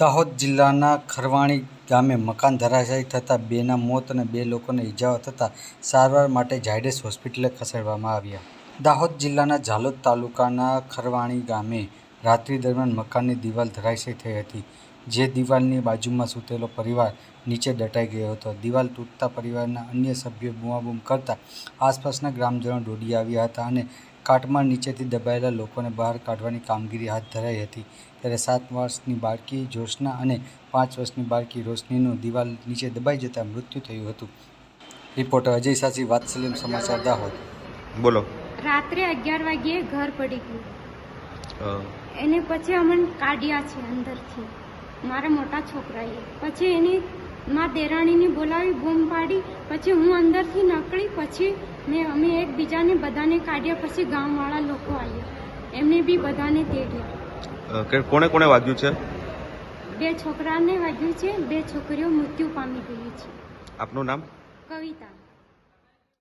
દાહોદ જિલ્લાના ખરવાણી ગામે મકાન ધરાશાયી થતાં બેના મોત અને બે લોકોને ઈજાઓ થતાં સારવાર માટે ઝાયડસ હોસ્પિટલે ખસેડવામાં આવ્યા. દાહોદ જિલ્લાના ઝાલોદ તાલુકાના ખરવાણી ગામે રાત્રિ દરમિયાન મકાનની દિવાલ ધરાશાયી થઈ હતી. જે દિવાલની બાજુમાં સૂતેલો પરિવાર નીચે દટાઈ ગયો હતો. દિવાલ તૂટતા પરિવારના અન્ય સભ્યો બૂમાબૂમ કરતા આસપાસના ગ્રામજનો દોડી આવ્યા હતા અને કાટમાળ નીચેથી દબાયેલા લોકોને બહાર કાઢવાની કામગીરી હાથ ધરાઈ હતી. ત્યારે સાત વર્ષની બાળકી જોશના અને પાંચ વર્ષની બાળકી રોશનીનું દિવાલ નીચે દબાઈ જતાં મૃત્યુ થયું હતું. રિપોર્ટર અજય સાચી વાત્સલ્યમ સમાચાર દાહોદ. બોલો. રાત્રે અગિયાર વાગ્યે ઘર પડી ગયું. એને પછી અમને કાઢ્યા છે અંદરથી. મારા મોટા છોકરાએ. પછી એની મા દેરાણીને બોલાવી બૂમ પાડી પછી હું અંદરથી નકળી પછી મેં અમે એકબીજાને બધાને કાઢ્યા પછી ગામવાળા લોકો આવ્યા. એમને બી બધાને તેડ્યા. કોને કે કોણે કોણે વાગ્યું છે? બે છોકરાને વાગ્યું છે બે છોકરીઓ મૃત્યુ પામી ગઈ છે. આપનું નામ? કવિતા.